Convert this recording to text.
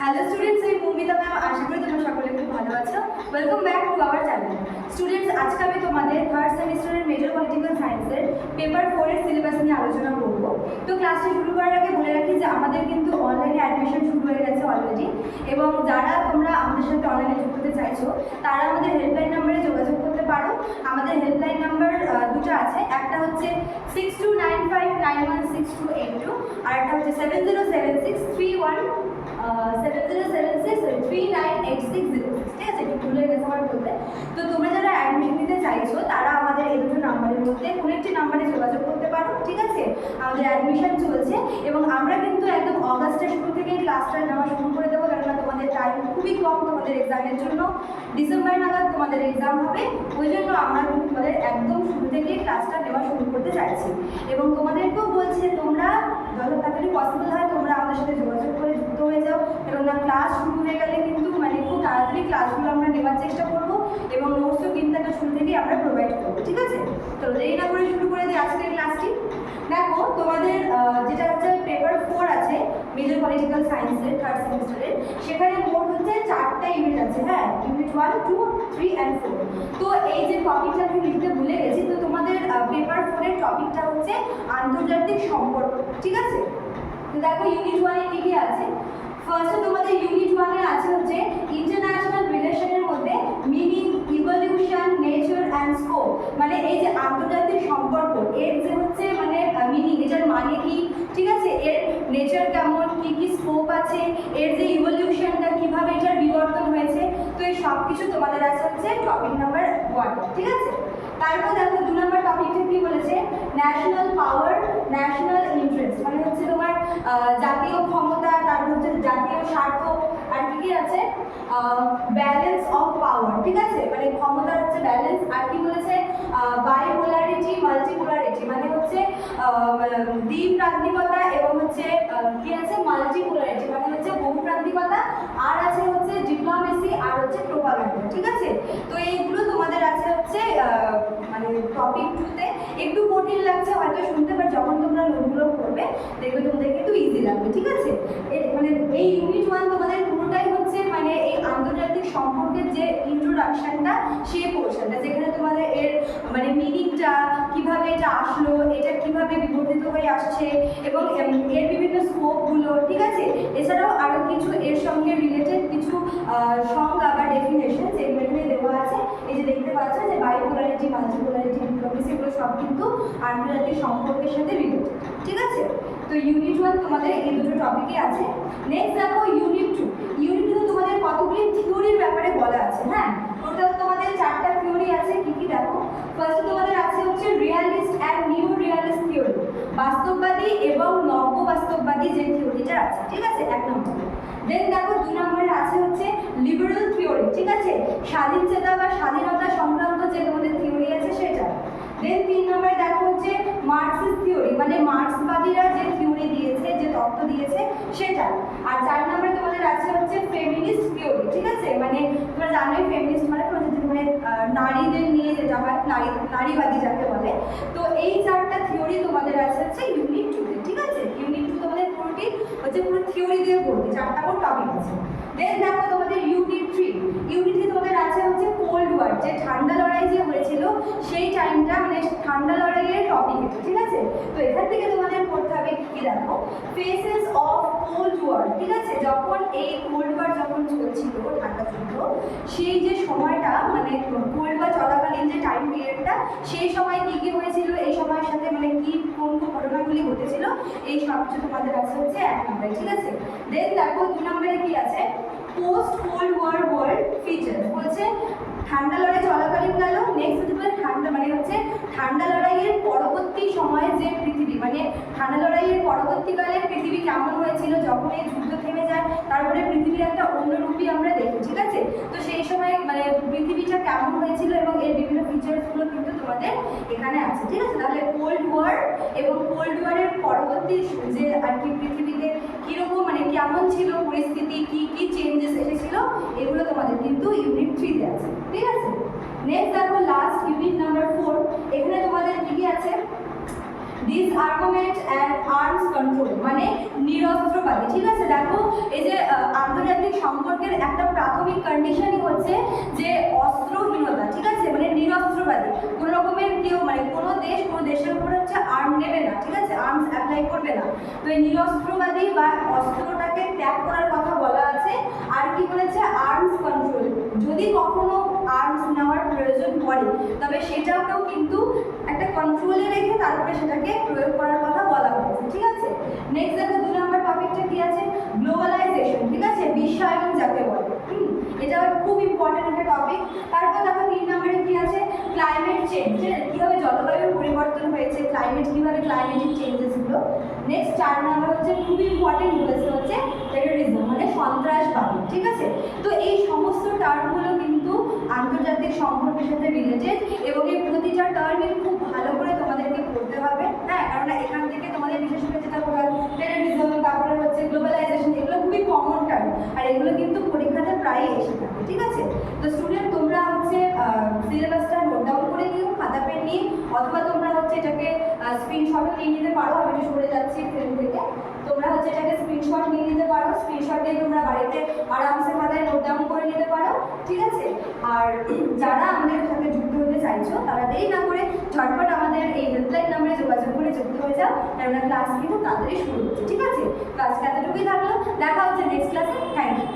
Hello students আমি Moumita ma'am আশা করি তোমরা সকলে খুব ভালো আছো। Welcome back to our channel students আজকে আমি তোমাদের থার্ড সেমিস্টারের মেজর পলিটিক্যাল সায়েন্সের পেপার ফোরের সিলেবাস নিয়ে আলোচনা করব। তো ক্লাসটি শুরু করার আগে বলে রাখি যে আমাদের কিন্তু অনলাইনে অ্যাডমিশন শুরু হয়ে গেছে অলরেডি এবং যারা তোমরা আমাদের সাথে অনলাইনে যুক্ত হতে চাইছো, তারা আমাদের হেল্পলাইন নাম্বারে যোগাযোগ করতে পারো। আমাদের হেল্পলাইন নাম্বার দুটো আছে। একটা হচ্ছে six two nine five nine one six two eight two আর একটা হচ্ছে seven zero seven six three one three nine eight six zero six ঠিক বলতে। তো তোমরা যারা অ্যাডমিশন নিতে চাইছো, তারা আমাদের এই দুটো নাম্বারের মধ্যে কোনো একটি নাম্বারে যোগাযোগ করতে পারো, ঠিক আছে? আমাদের অ্যাডমিশন চলছে এবং আমরা কিন্তু একদম অগাস্টের শুরু থেকেই ক্লাসটা নেওয়া শুরু করে দেবো। তোমাদের টাইম খুবই কম তোমাদের এক্সামের জন্য। ডিসেম্বর নাগাদ তোমাদের এক্সাম হবে, ওই জন্য আমরা কিন্তু তোমাদের একদম শুরু থেকেই ক্লাসটা নেওয়া শুরু করতে চাইছি। এবং তোমাদেরকেও বলছে, তোমরা যত তাড়াতাড়ি পসিবল হয় তোমরা আমাদের সাথে যোগাযোগ করে যুক্ত হয়ে যাও। কেননা ক্লাস শুরু হয়ে গেলে কিন্তু মানে খুব তাড়াতাড়ি ক্লাসগুলো আমরা নেওয়ার চেষ্টা করব এবং নোটসও কিন্তু একটা শুরু থেকেই আমরা প্রোভাইড করব, ঠিক আছে? তো দেরি না করে শুরু করে দিই আজকের ক্লাসটি দেখো, তোমাদের পলিটিক্যাল সায়েন্সের থার্ড সেমিস্টারের সেখানে মোট হচ্ছে চারটা ইউনিট আছে হ্যাঁ? Unit one two three and four তো এই যে টপিকটা আমি লিখতে ভুলে গেছি, তো তোমাদের পেপার ফোরের টপিকটা হচ্ছে আন্তর্জাতিক সম্পর্ক, ঠিক আছে? তো দেখো ইউনিট ওয়ানে কি কি আছে? ফার্স্টে তোমাদের ইউনিট ওয়ানে আছে হচ্ছে ইন্টারন্যাশনাল রিলেশনের মধ্যে meaning evolution nature and scope মানে এই যে আন্তর্জাতিক সম্পর্ক, এর যে হচ্ছে মানে এটার মানে কি? ঠিক আছে? এর নেচার কেমন? কি কি স্কোপ আছে? এর যে ইভলিউশনটা কীভাবে এটার বিবর্তন হয়েছে? তো এই সব কিছু তোমাদের আছে হচ্ছে টপিক নাম্বার ওয়ান ঠিক আছে? তারপর দেখো, দু নম্বর টপিকটা কি বলেছে? ন্যাশনাল পাওয়ার ন্যাশনাল ইন্টারেস্ট মানে হচ্ছে তোমার জাতীয় ক্ষমতা, তারপর হচ্ছে জাতীয় স্বার্থ, আর কি কি আছে? ব্যালেন্স অফ পাওয়ার ঠিক আছে? মানে ক্ষমতা হচ্ছে ব্যালেন্স আর কি বলেছে? বাইপোলারিটি মাল্টিপোলারিটি মানে হচ্ছে দ্বিপ্রান্তিকতা এবং হচ্ছে কি আছে? মাল্টিপোলারিটি মানে হচ্ছে বহুপ্রান্তিকতা, আর আছে হচ্ছে ডিপ্লোমেসি আর হচ্ছে প্রোপাগান্ডা ঠিক আছে? তো এইগুলো তোমাদের আছে হচ্ছে মানে টপিক টুতে একটু কঠিন লাগছে হয়তো শুনতে পার যখন তোমরা নোটগুলো করবে দেখবে তোমাদের কিন্তু ইজি লাগবে, ঠিক আছে? মানে এই ইউনিট ওয়ান তোমাদের পুরোটাই হচ্ছে মানে এই আন্তর্জাতিক সম্পর্কের যে ইন্ট্রোডাকশনটা সেই পোর্শনটা যেখানে তোমাদের এর মানে মিনিংটা কীভাবে এটা আসলো, এটা কীভাবে বিবর্তিত হয়ে আসছে, এবং এর বিভিন্ন স্কোপগুলো, ঠিক আছে? এছাড়াও আরও কিছু এর সঙ্গে রিলেটেড কিছু সংজ্ঞা বা ডেফিনেশন যেগুলো এখানে দেওয়া আছে। এই যে দেখতে পাচ্ছ যে বায়োপোলারিটি মাল্টিপোলারিটি ডিপ্লোমেসি এগুলো সব কিন্তু আন্তর্জাতিক সম্পর্কের সাথে রিলেটেড ঠিক আছে? তো ইউনিট ওয়ান তোমাদের এই দুটো টপিকে আছে। নেক্সট দেখো ইউনিট টু ইউনিট টু তোমাদের কতগুলি থিওরির ব্যাপারে বলা আছে হ্যাঁ টোটাল তোমাদের চারটা থিওরি আছে কি কি দেখো ফার্স্ট তোমাদের আছে হচ্ছে realist and new realist theory বাস্তববাদী এবং নব্য বাস্তববাদী যে থিওরিটা আছে, ঠিক আছে? এক নম্বর। দেন দেখো দুই নম্বরে আছে হচ্ছে লিবারেল থিওরি ঠিক আছে? স্বাধীন চেতা বা স্বাধীনতা সংক্রান্ত যে তোমাদের থিওরি আছে সেটা। দেন তিন নম্বরে দেখো হচ্ছে মার্কসিস্ট থিওরি মানে মার্ক্সবাদীরা যে থিওরি দিয়েছে, যে তত্ত্ব দিয়েছে, সেটা। আর চার নম্বরে তোমাদের আছে হচ্ছে ফেমিনিস্ট থিওরি ঠিক আছে? মানে তোমরা জানোই ফেমিনিস্ট মানে মানে নারীদের নিয়ে যেটা হয়, নারী, নারীবাদী যাকে বলে। তো এই চারটা থিওরি তোমাদের আছে হচ্ছে ইউনিট টুতে ঠিক আছে ইউনিট টু তোমাদের পুরোটি হচ্ছে পুরো থিওরি চারটা করে টপিক আছে। ঠান্ডা লড়াই যে সেই টাইমটা মানে টপিক এটা, ঠিক আছে? তো এখান থেকে তোমাদের পড়তে হবে কি দেখো? ফেসেস অফ কোল্ড ওয়ার ঠিক আছে? যখন এই কোল্ড ওয়ার যখন চলছিল, ঠান্ডা যুদ্ধ, সেই যে সময়টা মানে কোল্ড ওয়ার টাইম পিরিয়ডটা সেই সময় কি কি হয়েছিল, এই সময়ের সাথে মানে কি, কোন কোন ঘটনাগুলি ঘটেছিল, এই সব কিছু তোমাদের আছে হচ্ছে এক নম্বরে ঠিক আছে? দেন দেখো, দু নম্বরে কি আছে? Post cold war world feature বলছে ঠান্ডা লড়াই চলাকালীন গেল নেক্সট হচ্ছে ঠান্ডা মানে হচ্ছে ঠান্ডা লড়াইয়ের পরবর্তী সময়ে যে পৃথিবী মানে ঠান্ডা লড়াইয়ের পরবর্তীকালে পৃথিবী কেমন হয়েছিল, যখন এই যুদ্ধ থেমে যায়, তারপরে পৃথিবীর একটা অন্য রূপই আমরা দেখি, ঠিক আছে? তো সেই সময় মানে কেমন হয়েছিল এবং এর বিভিন্ন ফিচার্সগুলো কিন্তু তোমাদের এখানে আছে, ঠিক আছে? তাহলে কোল্ড ওয়ার এবং কোল্ড ওয়ারের পরবর্তী যে আর কি পৃথিবীতে কীরকম মানে কেমন ছিল পরিস্থিতি, কি কি চেঞ্জেস এসেছিল, এগুলো তোমাদের কিন্তু ইউনিট থ্রিতে আছে, ঠিক আছে? নেক্সট দেখো লাস্ট ইউনিট নাম্বার ফোর এখানে তোমাদের কি কি আছে? দিস অ্যান্ড আর্মস কন্ট্রোল মানে নিরস্ত্রবাদী, ঠিক আছে? দেখো, এই যে আন্তর্জাতিক সম্পর্কের একটা প্রাথমিক কন্ডিশনই হচ্ছে যে অস্ত্রহীনতা, ঠিক আছে? মানে নিরস্ত্রবাদী। কোনো রকমের কেউ মানে কোনো দেশ, কোনো দেশের উপর হচ্ছে আর্ম নেবে না, ঠিক আছে? আর্মস অ্যাপ্লাই করবে না। তো এই নিরস্ত্রবাদী বা অস্ত্রটাকে ত্যাগ করার কথা বলা আছে। আর কি বলেছে? আর্মস কন্ট্রোল যদি কখনো আর্মস পড়ে তবে সেটাকেও কিন্তু একটা কন্ট্রোলে রেখে তারপরে সেটাকে প্রয়োগ করার কথা বলা হয়েছে, ঠিক আছে? নেক্সট দেখো, দু নম্বর টপিকটা কি আছে? গ্লোবালাইজেশন ঠিক আছে? বিশ্বায়ন যাকে বলে এটা খুব ইম্পর্টেন্ট একটা টপিক তারপর দেখো, তিন নম্বরে কি আছে? ক্লাইমেট চেঞ্জ কীভাবে জলবায়ুর পরিবর্তন হয়েছে ক্লাইমেট কীভাবে ক্লাইমেটিক চেঞ্জেসগুলো নেক্সট চার নম্বর হচ্ছে খুব ইম্পর্টেন্ট বলেছে হচ্ছে টেরোরিজম মানে সন্ত্রাসবাদ, ঠিক আছে? তো এই সমস্ত কিন্তু আন্তর্জাতিক সম্পর্কের সাথে রিলেটেড এবং এই প্রতিটা টার্মই খুব ভালো করে তোমাদেরকে পড়তে হবে হ্যাঁ? কারণ এখান থেকে তোমাদের বিশেষ করে যেটা পড়া তারপরে হচ্ছে গ্লোবালাইজেশন এগুলো খুবই কমন টার্ম আর এগুলো কিন্তু পরীক্ষাতে প্রায়ই এসে থাকে, ঠিক আছে? তো স্টুডেন্ট তোমরা হচ্ছে সিলেবাসটা নোট ডাউন করে নিও, খাতা পেন নিয়ে, অথবা তোমরা হচ্ছে এটাকে স্ক্রিনশটও নিয়ে নিতে পারো, আমি একটু সরে যাচ্ছি ফিল্ম থেকে তোমরা হচ্ছে এটাকে স্ক্রিনশট নিয়ে নিতে পারো স্ক্রিনশট দিয়ে তোমরা বাড়িতে আরামসে খাতায় নোট ডাউন করে নিতে পারো, ঠিক আছে? আর যারা আমাদের সাথে যুক্ত হতে চাইছো, তারা দেরি না করে ঝটপট আমাদের এই হেল্পলাইন নাম্বারে যোগাযোগ করে যুক্ত হয়ে যাও, কেননা ক্লাস কিন্তু তাড়াতাড়ি শুরু হচ্ছে, ঠিক আছে? তো এতটুকুই থাকল, দেখা হচ্ছে নেক্সট ক্লাসে থ্যাংক ইউ